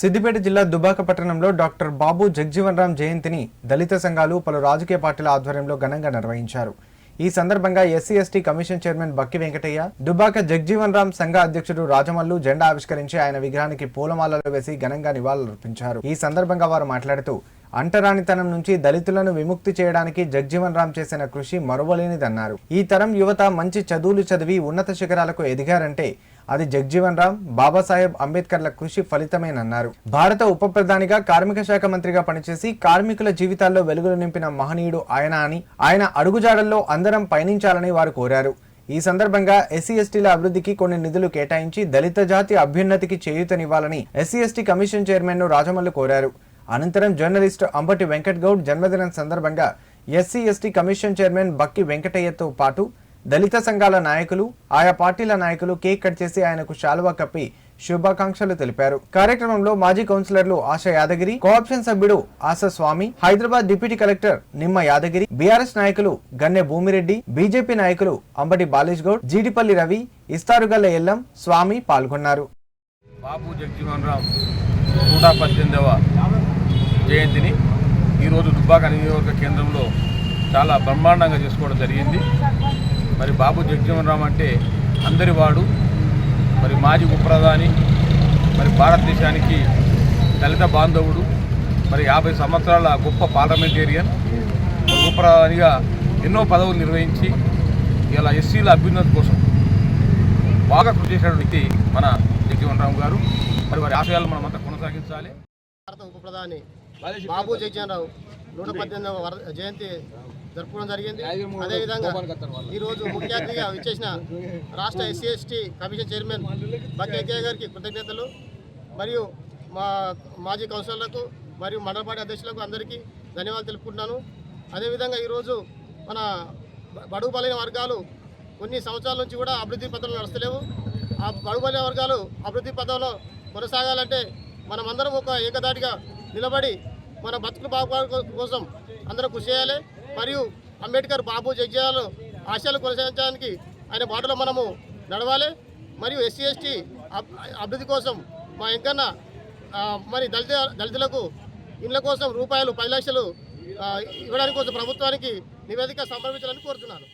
సిద్దిపేట జిల్లా దుబాక పట్టణంలో డాక్టర్ బాబు జగ్జీవన్ రామ్ జయంతిని దళిత సంఘాలు పలు రాజకీయ పార్టీల ఆధ్వర్యంలో ఘనంగా నిర్వహించారు. ఈ సందర్భంగా SC ST commission chairman Bakki Venkataiah Dubaka Jagjivan Ram సంఘ అధ్యక్షుడు రాజమల్లు జెండా ఆవిష్కరించి ఆయన విగ్రహానికి పూలమాలలు వేసి ఘనంగా నివాళులర్పించారు. ఈ సందర్భంగా వారు మాట్లాడుతూ అంటరానితనం నుంచి దళితులను విముక్తి చేయడానికి జగ్జీవన్ రామ్ చేసిన కృషి మరువలేనిదన్నారు. ఈ తరం యువత మంచి చదువులు చదివి ఉన్నత శిఖరాలకు ఎదిగారంటే అది జగ్జీవన్ రామ్ బాబాసాహెబ్ అంబేద్కర్ల కృషి ఫలితమేనన్నారు. భారత ఉప ప్రధానిగా కార్మిక శాఖ మంత్రిగా పనిచేసి కార్మికుల జీవితాల్లో వెలుగులు నింపిన మహనీయుడు ఆయన అని ఆయన అడుగుజాడల్లో అందరం పయనించాలని వారు కోరారు. ఈ సందర్భంగా ఎస్సీ ఎస్టీల అభివృద్ధికి కొన్ని నిధులు కేటాయించి దళిత జాతి అభ్యున్నతికి చేయూతనివ్వాలని ఎస్సీ ఎస్టీ కమిషన్ చైర్మన్ను రాజమల్లు కోరారు. అనంతరం జర్నలిస్ట్ అంబటి వెంకట్ గౌడ్ జన్మదినం సందర్భంగా SC ST commission chairman Bakki వెంకటయ్యతో పాటు దళిత సంఘాల నాయకులు ఆయా పార్టీల నాయకులు కేక్ కట్ చేసి ఆయనకు శాలువా కప్పి శుభాకాంక్షలు తెలిపారు. కార్యక్రమంలో మాజీ కౌన్సిలర్లు ఆశ యాదగిరి కోఆప్షన్ సభ్యుడు Asha Swamy Hyderabad deputy collector Nimma Yadagiri BRS నాయకులు గన్నె భూమిరెడ్డి బీజేపీ నాయకులు అంబటి బాలేష్ గౌడ్ జీడిపల్లి రవి ఇస్తారుగల్ల ఎల్లం స్వామి పాల్గొన్నారు. బాబు జగజీవన్ రామ్ నూట పద్దెనిమిదవ జయంతిని ఈరోజు దుబ్బాక నియోజకవర్గ కేంద్రంలో చాలా బ్రహ్మాండంగా చేసుకోవడం జరిగింది. మరి బాబు జగజీవన్ రామ్ అంటే అందరి వాడు మరి మాజీ ఉపప్రధాని మరి భారతదేశానికి దళిత బాంధవుడు మరి యాభై సంవత్సరాల గొప్ప పార్లమెంటేరియన్ మరి ఎన్నో పదవులు నిర్వహించి ఇలా ఎస్సీల అభ్యున్నతి కోసం బాగా కృషి చేసినటువంటి వ్యక్తి మన జగజీవన్ రామ్ గారు. మరి వారి ఆశయాలు మనమంతా కొనసాగించాలి. భారత ఉప ప్రధాని బాబు జగ్జీవనరావు నూట పద్దెనిమిదవ వర- జయంతి జరుపుకోవడం జరిగింది. అదేవిధంగా ఈరోజు ముఖ్య అతిథిగా విచ్చేసిన రాష్ట్ర SC ST commission chairman Bakki గారికి కృతజ్ఞతలు. మరియు మా మాజీ కౌన్సిలర్లకు మరియు మండల పార్టీ అధ్యక్షులకు అందరికీ ధన్యవాదాలు తెలుపుకుంటున్నాను. అదేవిధంగా ఈరోజు మన బడుగు బలైన వర్గాలు కొన్ని సంవత్సరాల నుంచి కూడా అభివృద్ధి పథంలో నడుస్తలేవు. ఆ బడుగు బలైన వర్గాలు అభివృద్ధి పథంలో కొనసాగాలంటే మనమందరం ఒక ఏకదాటిగా నిలబడి మన బతుకులు బాగు కోసం అందరం కృషి చేయాలి. మరియు అంబేద్కర్ బాబు జగ్జయాలు ఆశయాలు కొనసాగించడానికి ఆయన బాటలో మనము నడవాలి. మరియు ఎస్సీ ఎస్టీ అభివృద్ధి కోసం మా ఎంకన్నా మరి దళిత దళితులకు ఇళ్ళ కోసం రూపాయలు పది లక్షలు ఇవ్వడానికి కోసం ప్రభుత్వానికి నివేదిక సమర్పించాలని కోరుతున్నాను.